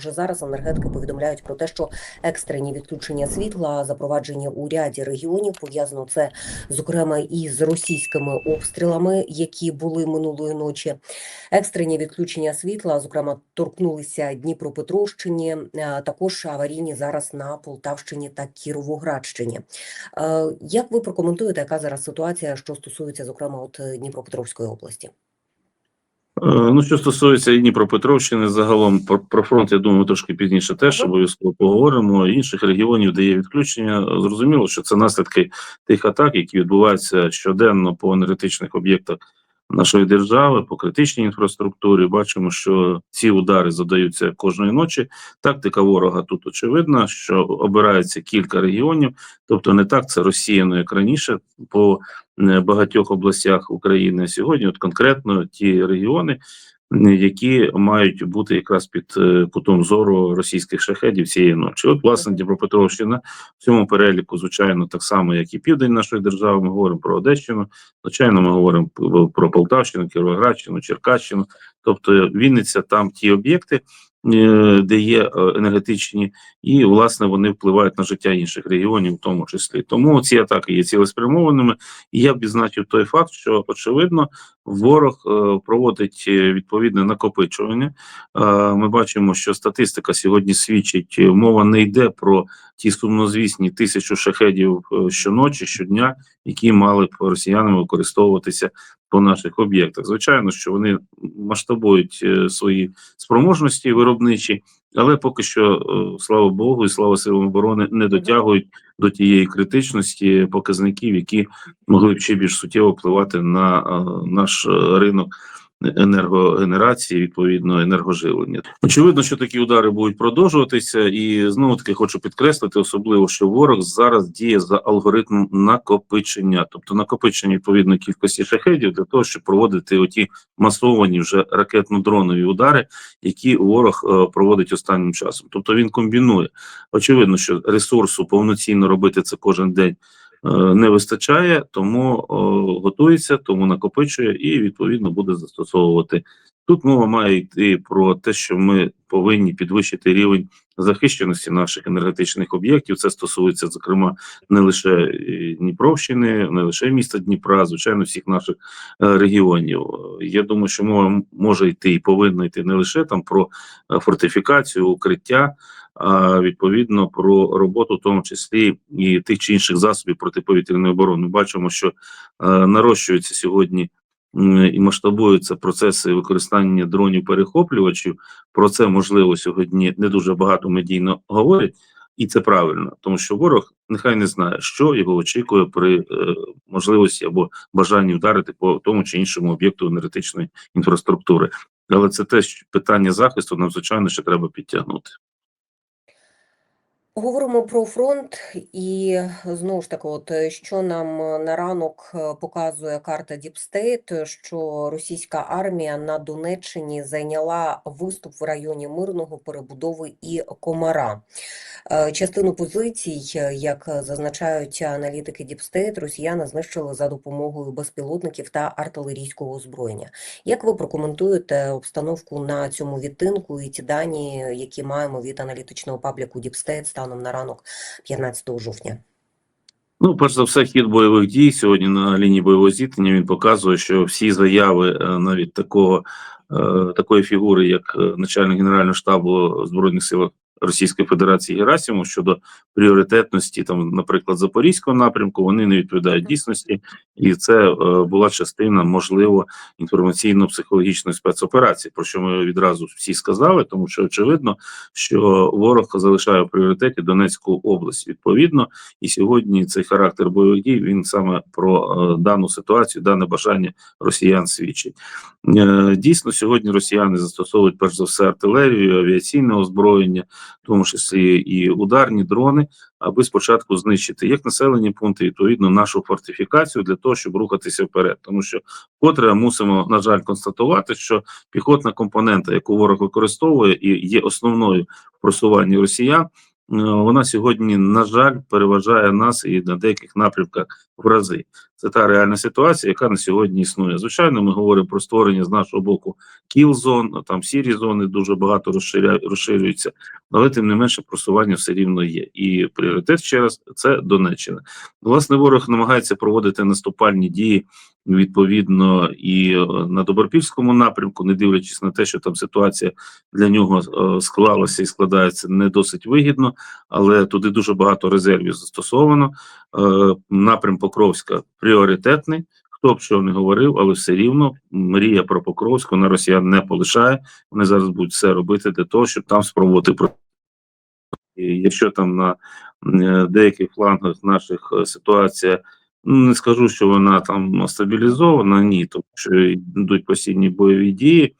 Вже зараз енергетики повідомляють про те, що екстрені відключення світла запроваджені у ряді регіонів. Пов'язано це зокрема і з російськими обстрілами, які були минулої ночі. Екстрені відключення світла, зокрема, торкнулися Дніпропетровщині, е, також аварійні зараз на Полтавщині та Кіровоградщині. Е, Як ви прокоментуєте, яка зараз ситуація, що стосується, зокрема, от е, Дніпропетровської області? Е, Ну, що стосується і Дніпропетровщини, загалом про, про фронт, я думаю, трошки пізніше теж обов'язково поговоримо. Інших регіонів, де є відключення, зрозуміло, що це наслідки тих атак, які відбуваються щоденно по енергетичних об'єктах нашої держави, по критичній інфраструктурі. Бачимо, що ці удари задаються кожної ночі. Тактика ворога тут очевидна, що обирається кілька регіонів, тобто не так це розсіяно, як раніше по е, багатьох областях України. Сьогодні, от конкретно ті регіони, які мають бути якраз під е, кутом зору російських шахедів цієї ночі. От, власне, Дніпропетровщина в цьому переліку, звичайно, так само, як і південь нашої держави. Ми говоримо про Одещину. Звичайно, ми говоримо про Полтавщину, Кіровоградщину, Черкащину. Тобто Вінниця, там ті об'єкти, е, де є е, енергетичні, і власне вони впливають на життя інших регіонів, в тому числі. Тому ці атаки є цілеспрямованими. І я б відзначив той факт, що очевидно ворог е, проводить відповідне накопичування. Ми бачимо, що статистика сьогодні свідчить, мова не йде про ті сумнозвісні тисячу шахедів щоночі, щодня, які мали б росіянами використовуватися по наших об'єктах. Звичайно, що вони масштабують е, свої спроможності виробничі, але поки що, е, слава Богу, і слава силам оборони не дотягують до тієї критичності показників, які могли б ще більш суттєво впливати на е, наш ринок енергогенерації, відповідно енергоживлення. Очевидно, що такі удари будуть продовжуватися, і знову таки хочу підкреслити, особливо, що ворог зараз діє за алгоритмом накопичення, тобто накопичення відповідної кількості шахедів для того, щоб проводити оті масовані вже ракетно-дронові удари, які ворог е, проводить останнім часом. Тобто він комбінує. Очевидно, що ресурсу повноцінно робити це кожен день не вистачає, тому е, готується, тому накопичує і відповідно буде застосовувати. Тут мова має йти про те, що ми повинні підвищити рівень захищеності наших енергетичних об'єктів. Це стосується, зокрема, не лише е, Дніпровщини, не лише міста Дніпра, звичайно, всіх наших е, регіонів. Я думаю, що мова може йти і повинна йти не лише там про е, фортифікацію, укриття, а відповідно про роботу, в тому числі і тих чи інших засобів протиповітряної оборони. Бачимо, що нарощується сьогодні і масштабуються процеси використання дронів перехоплювачів. Про це можливо сьогодні не дуже багато медійно говорять, і це правильно, тому що ворог нехай не знає, що його очікує при е, можливості або бажанні вдарити по тому чи іншому об'єкту енергетичної інфраструктури. Але це теж питання захисту нам звичайно ще треба підтягнути. Говоримо про фронт, і знову ж таки, от що нам на ранок е, показує карта Діпстейт, що російська армія на Донеччині зайняла виступ в районі Мирного, перебудови і Комара. Е, Частину позицій, е, як зазначають аналітики Діпстейт, росіяни знищили за допомогою безпілотників та артилерійського озброєння. Як ви прокоментуєте обстановку на цьому відтинку і ті дані, які маємо від аналітичного пабліку Діпстейт станом на ранок 15 жовтня? Ну, перш за все, хід бойових дій сьогодні на лінії бойового зіткнення він показує, що всі заяви е, навіть такого е, такої фігури, як е, начальник генерального штабу збройних сил Російської Федерації Герасимов щодо пріоритетності, там, наприклад, запорізького напрямку, вони не відповідають дійсності, і це е, була частина, можливо, інформаційно-психологічної спецоперації, про що ми відразу всі сказали, тому що очевидно, що ворог залишає в пріоритеті Донецьку область відповідно. І сьогодні цей характер бойових дій він саме про е, дану ситуацію, дане бажання росіян свідчить. Е, дійсно, сьогодні росіяни застосовують перш за все артилерію, авіаційне озброєння, тому числі і ударні дрони, аби спочатку знищити як населені пункти, відповідно нашу фортифікацію для того, щоб рухатися вперед. Тому що вкотре мусимо на жаль констатувати, що піхотна компонента, яку ворог використовує, і є основною в просуванні росіян. вона сьогодні, на жаль, переважає нас і на деяких напрямках в рази. Це та реальна ситуація, яка на сьогодні існує. Звичайно, ми говоримо про створення з нашого боку кіл-зон, там сірі зони дуже багато розширюються, але тим не менше просування все рівно є. І пріоритет ще раз це Донеччина. Власне, ворог намагається проводити наступальні дії відповідно і е, на Добропільському напрямку, не дивлячись на те, що там ситуація для нього е, склалася і складається не досить вигідно, але туди дуже багато резервів застосовано. Е, Напрям Покровська пріоритетний. Хто б що не говорив, але все рівно мрія про Покровську на росіян не полишає. Вони зараз будуть все робити для того, щоб там спробувати про. Якщо там на е, деяких флангах наших е, ситуація, ну не скажу, що вона там стабілізована, ні, тому що йдуть постійні бойові дії,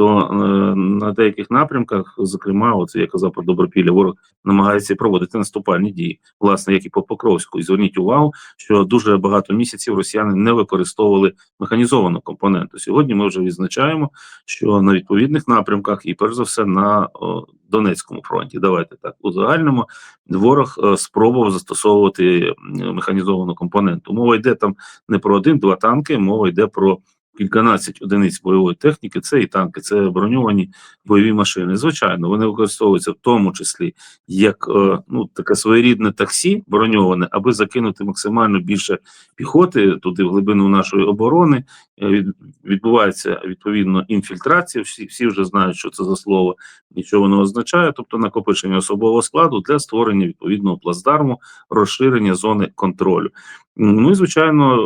то е, на деяких напрямках, зокрема, от я казав про Добропілля, ворог намагається проводити наступальні дії, власне, як і по Покровську. І зверніть увагу, що дуже багато місяців росіяни не використовували механізовану компоненту. Сьогодні ми вже відзначаємо, що на відповідних напрямках, і перш за все на о, Донецькому фронті, давайте так у загальному ворог е, спробував застосовувати механізовану компоненту. Мова йде там не про один-два танки, мова йде про кільканадцять одиниць бойової техніки. Це і танки, це броньовані бойові машини. Звичайно, вони використовуються в тому числі як е, ну таке своєрідне таксі броньоване, аби закинути максимально більше піхоти туди в глибину нашої оборони. Е, відбувається відповідно інфільтрація. Всі, всі вже знають, що це за слово, нічого не означає, тобто накопичення особового складу для створення відповідного плацдарму, розширення зони контролю. Ну і звичайно,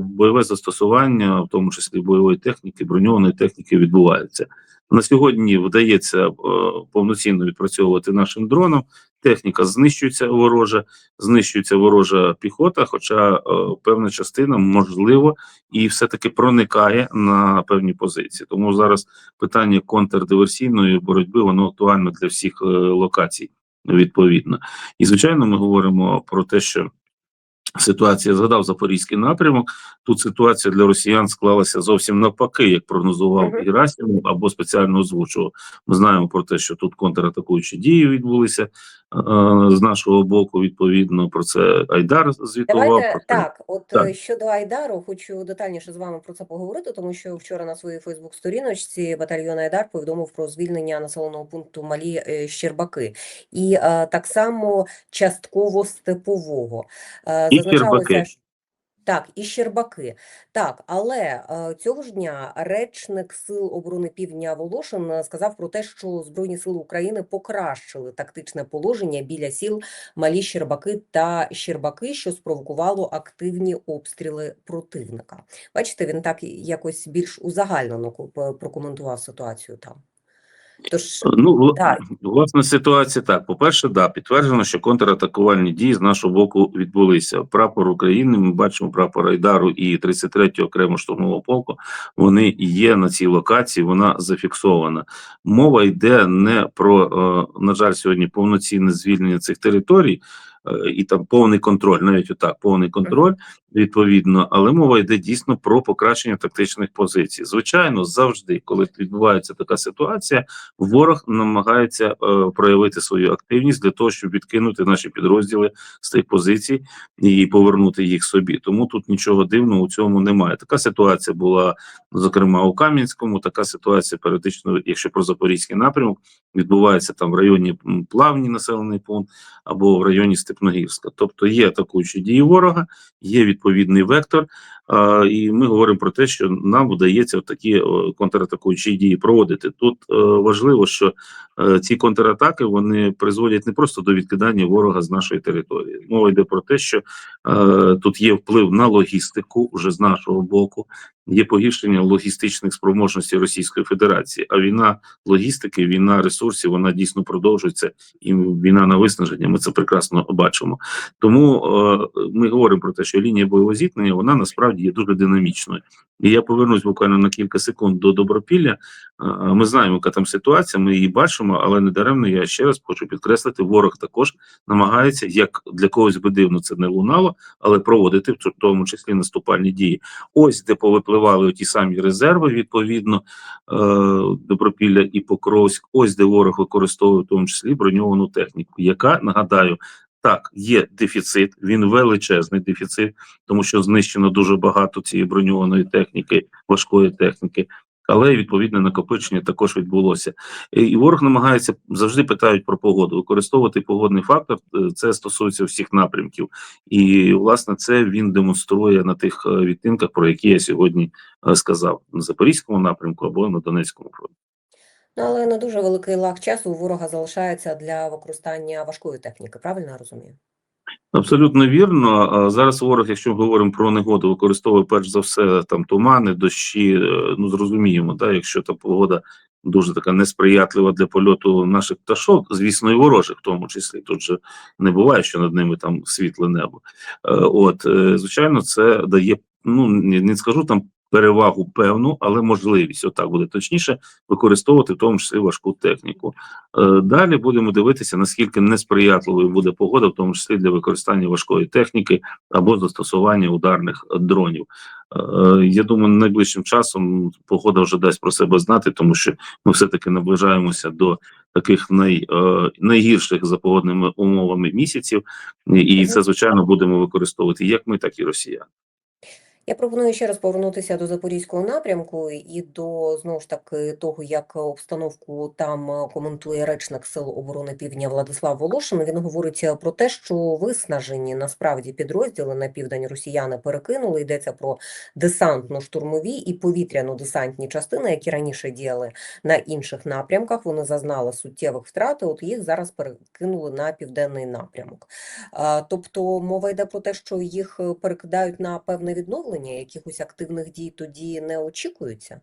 бойове застосування, в тому числі бойової техніки, броньованої техніки, відбувається. На сьогодні вдається е, повноцінно відпрацьовувати нашим дроном. Техніка знищується ворожа, знищується ворожа піхота, хоча е, певна частина можливо і все-таки проникає на певні позиції. Тому зараз питання контрдиверсійної боротьби воно актуально для всіх е, локацій відповідно. І звичайно, ми говоримо про те, що ситуація згадав Запорізький напрямок. Тут ситуація для росіян склалася зовсім навпаки, як прогнозував Мгм. Герасимов або спеціально озвучував. Ми знаємо про те, що тут контратакуючі дії відбулися з нашого боку. Відповідно про це Айдар звітував. Давайте про це. так. От Так. е, щодо Айдару, хочу детальніше з вами про це поговорити, тому що вчора на своїй Фейсбук-сторіночці батальйон Айдар повідомив про звільнення населеного пункту Малі е, Щербаки, і е, так само частково степового. Е, І Щербаки. Так, і Щербаки. Так, але е, цього ж дня речник Сил оборони Півдня Волошин е, сказав про те, що Збройні сили України покращили тактичне положення біля сіл Малі Щербаки та Щербаки, що спровокувало активні обстріли противника. Бачите, він так якось більш узагальнено прокоментував ситуацію там. Тож, Ну, да. Власне, ситуація так. По-перше, да, підтверджено, що контратакувальні дії з нашого боку відбулися. Прапор України, ми бачимо прапор Айдару і 33-го окремо штурмового полку. Вони є на цій локації, вона зафіксована. Мова йде не про, е, на жаль, сьогодні повноцінне звільнення цих територій. Е, І там повний контроль, навіть отак, повний контроль відповідно, але мова йде дійсно про покращення тактичних позицій. Звичайно, завжди, коли відбувається така ситуація, ворог намагається е, проявити свою активність для того, щоб відкинути наші підрозділи з тих позицій і повернути їх собі. Тому тут нічого дивного у цьому немає. Така ситуація була зокрема у Кам'янському. Така ситуація періодично, якщо про запорізький напрямок, відбувається там в районі Плавні населений пункт або в районі Степногірська. Тобто є атакуючі дії ворога, є відповідний вектор. І ми говоримо про те, що нам вдається такі контратакуючі дії проводити. Тут е, важливо, що е, ці контратаки вони призводять не просто до відкидання ворога з нашої території. Мова йде про те, що е, тут є вплив на логістику вже з нашого боку, є погіршення логістичних спроможностей Російської Федерації. А війна логістики, війна ресурсів, вона дійсно продовжується, і війна на виснаження. Ми це прекрасно бачимо. Тому е, ми говоримо про те, що лінія бойового зіткнення вона насправді насправді є дуже динамічною. І я повернусь буквально на кілька секунд до Добропілля. Ми знаємо, яка там ситуація, ми її бачимо, але не даремно я ще раз хочу підкреслити, ворог також намагається, як для когось би дивно це не лунало, але проводити в тому числі наступальні дії. Ось де повипливали ті самі резерви, відповідно, е, Добропілля і Покровськ. Ось де ворог використовує в тому числі броньовану техніку, яка нагадаю. Так, є дефіцит, він величезний дефіцит, тому що знищено дуже багато цієї броньованої техніки, важкої техніки, але відповідне накопичення також відбулося. І ворог намагається завжди питають про погоду. Використовувати погодний фактор е, це стосується всіх напрямків, і власне це він демонструє на тих е, відтинках, про які я сьогодні е, сказав на запорізькому напрямку або на Донецькому фронті. Але не дуже великий лаг часу у ворога залишається для використання важкої техніки, правильно я розумію? Абсолютно вірно. Зараз ворог, якщо ми говоримо про негоду, використовує перш за все там тумани, дощі. е, Ну зрозуміємо, да, якщо та погода дуже така несприятлива для польоту наших пташок, звісно, і ворожих, в тому числі. Тут же не буває, що над ними там світле небо. Е, От, е, звичайно, це дає, ну не скажу там. Перевагу певну, але можливість, отак буде точніше, використовувати в тому числі важку техніку. Е, Далі будемо дивитися, наскільки несприятливою буде погода, в тому числі для використання важкої техніки або застосування ударних дронів. Е, Я думаю, найближчим часом погода вже дасть про себе знати, тому що ми все-таки наближаємося до таких най, е, найгірших за погодними умовами місяців, і це звичайно будемо використовувати як ми, так і росіяни. Я пропоную ще раз повернутися до Запорізького напрямку і до знову ж таки того, як обстановку там коментує речник Сил оборони Півдня Владислав Волошин. Він говорить про те, що виснажені насправді підрозділи на південь росіяни перекинули. Йдеться про десантно-штурмові і повітряно-десантні частини, які раніше діяли на інших напрямках. Вони зазнали суттєвих втрат. От їх зараз перекинули на південний напрямок. Тобто мова йде про те, що їх перекидають на певне відновлення, якихось активних дій тоді не очікується.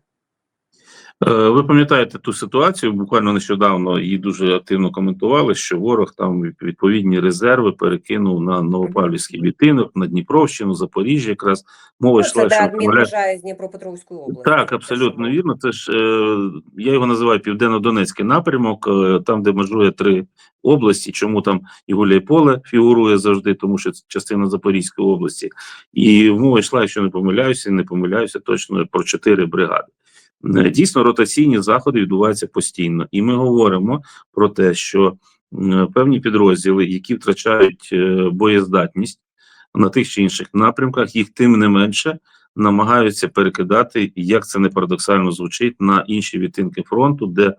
Е, Ви пам'ятаєте ту ситуацію? Буквально нещодавно її дуже активно коментували, що ворог там відповідні резерви перекинув на Новопавлівський відтинок, на Дніпровщину, Запоріжжя. Якраз мова Ну, йшла, що адмінмежа з Дніпропетровської області. Так, абсолютно вірно. Це ж е, я його називаю південно-донецький напрямок, е, там, де межує три області. Чому там і Гуляйполе фігурує завжди, тому що це частина Запорізької області, і мова йшла, якщо не помиляюся, не помиляюся точно про чотири бригади. Е, Дійсно, ротаційні заходи відбуваються постійно, і ми говоримо про те, що певні підрозділи, які втрачають е, боєздатність на тих чи інших напрямках, їх тим не менше намагаються перекидати, як це не парадоксально звучить, на інші відтинки фронту, де е,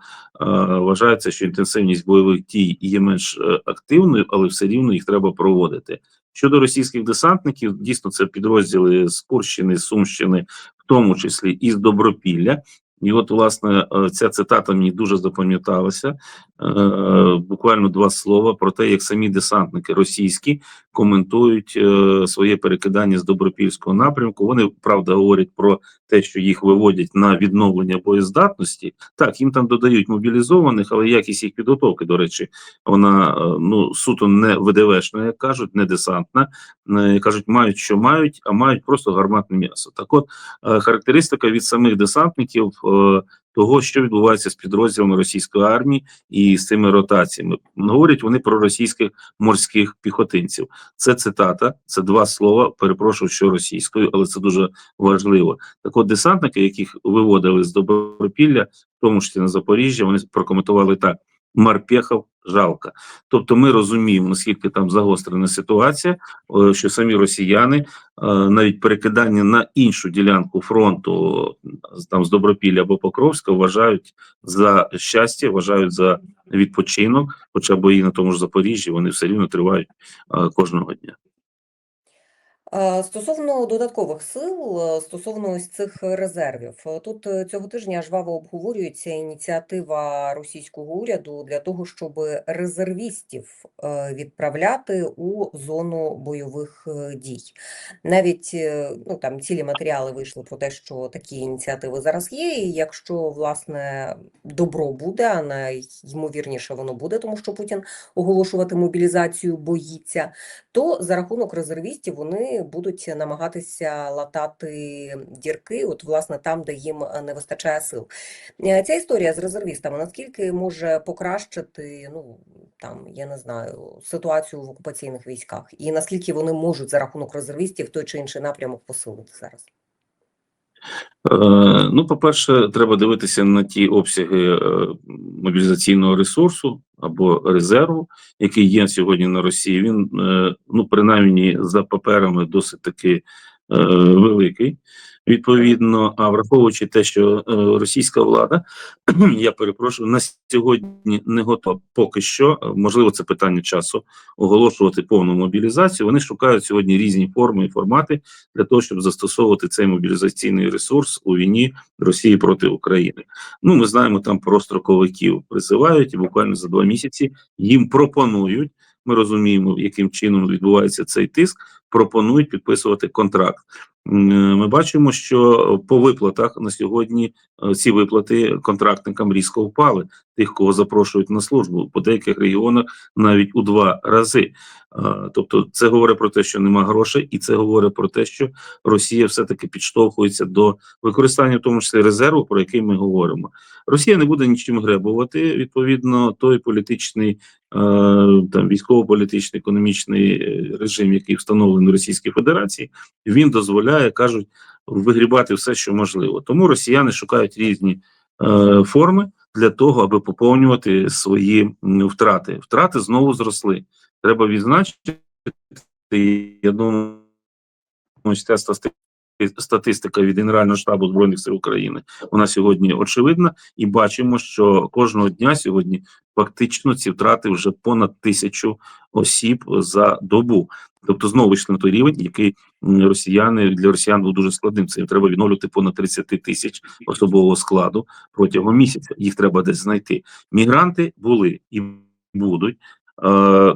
вважається, що інтенсивність бойових дій є менш е, активною, але все рівно їх треба проводити. Щодо російських десантників, дійсно це підрозділи з Курщини, Сумщини, в тому числі із Добропілля. І от, власне, е, ця цитата мені дуже запам'яталася. Е, Буквально два слова про те, як самі десантники російські коментують е, своє перекидання з добропільського напрямку. Вони правда говорять про те, що їх виводять на відновлення боєздатності. Так, їм там додають мобілізованих, але якість їх підготовки, до речі, вона ну суто не ВДВшна, як кажуть, не десантна. Кажуть, мають що мають, а мають просто гарматне м'ясо. Так, от характеристика від самих десантників. Е, Того, що відбувається з підрозділами російської армії і з цими ротаціями, говорять вони про російських морських піхотинців. Це цитата, це два слова. Перепрошую, що російською, але це дуже важливо. Так от десантники, яких виводили з Добропілля, в тому числі на Запоріжжя, вони прокоментували так: Марпєхов жалко. Тобто, ми розуміємо, наскільки там загострена ситуація, е, що самі росіяни е, навіть перекидання на іншу ділянку фронту, там з Добропілля або Покровська, вважають за щастя, вважають за відпочинок, хоча бої на тому ж Запоріжжі вони все рівно тривають е, кожного дня. Е, Стосовно додаткових сил, е, стосовно ось цих резервів, е, тут цього тижня жваво обговорюється ініціатива російського уряду для того, щоб резервістів відправляти у зону бойових дій. Навіть ну там цілі матеріали вийшли про те, що такі ініціативи зараз є. І якщо власне добро буде, а найймовірніше воно буде, тому що Путін оголошувати мобілізацію боїться то за рахунок резервістів вони будуть намагатися латати дірки, от власне там, де їм е, не вистачає сил. Е, Ця історія з резервістами наскільки може покращити, ну там я не знаю, ситуацію в окупаційних військах, і наскільки вони можуть за рахунок резервістів той чи інший напрямок посилити зараз? Е, Ну, по-перше, треба дивитися на ті обсяги мобілізаційного ресурсу або резерву, який є сьогодні на Росії. Він, е, ну, принаймні, за паперами досить таки е, великий. Відповідно, а враховуючи те, що е, російська влада, я перепрошую, на сьогодні не готова поки що, е, можливо, це питання часу оголошувати повну мобілізацію. Вони шукають сьогодні різні форми і формати для того, щоб застосовувати цей мобілізаційний ресурс у війні Росії проти України. Ну, ми знаємо, там про строковиків призивають і буквально за два місяці їм пропонують. Ми розуміємо, яким чином відбувається цей тиск. Пропонують підписувати контракт. Е, Ми бачимо, що по виплатах на сьогодні е, ці виплати контрактникам різко впали. Тих, кого запрошують на службу, по деяких регіонах навіть у два рази. Тобто, це говорить про те, що нема грошей, і це говорить про те, що Росія все-таки підштовхується до використання, в тому числі резерву, про який ми говоримо. Росія не буде нічим гребувати. Відповідно, той політичний, е, там військово-політичний економічний е, режим, який встановлений в Російській Федерації, він дозволяє, кажуть, вигрібати все, що можливо. Тому росіяни шукають різні е, форми для того, аби поповнювати свої втрати. Втрати знову зросли. Треба відзначити. Я думаю, ця статистика від Генерального штабу збройних сил України вона сьогодні очевидна, і бачимо, що кожного дня сьогодні фактично ці втрати вже понад тисячу осіб за добу. Тобто знову вийшли на той рівень, який росіяни для росіян був дуже складним. Це їм треба відновлювати понад 30 тисяч особового складу протягом місяця. Їх треба десь знайти. Мігранти були і будуть. Е,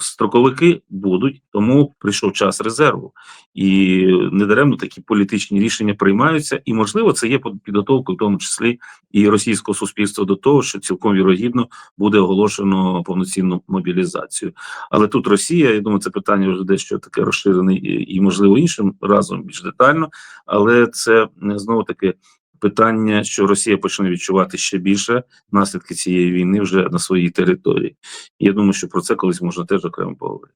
строковики будуть, тому прийшов час резерву, і недаремно такі політичні рішення приймаються. І можливо, це є підготовкою, в тому числі і російського суспільства до того, що цілком вірогідно буде оголошено повноцінну мобілізацію. Але тут Росія, я думаю, це питання вже дещо таке розширене і, можливо іншим разом більш детально. Але це знову таки питання, що Росія почне відчувати ще більше наслідки цієї війни вже на своїй території. Я думаю, що про це колись можна теж окремо поговорити.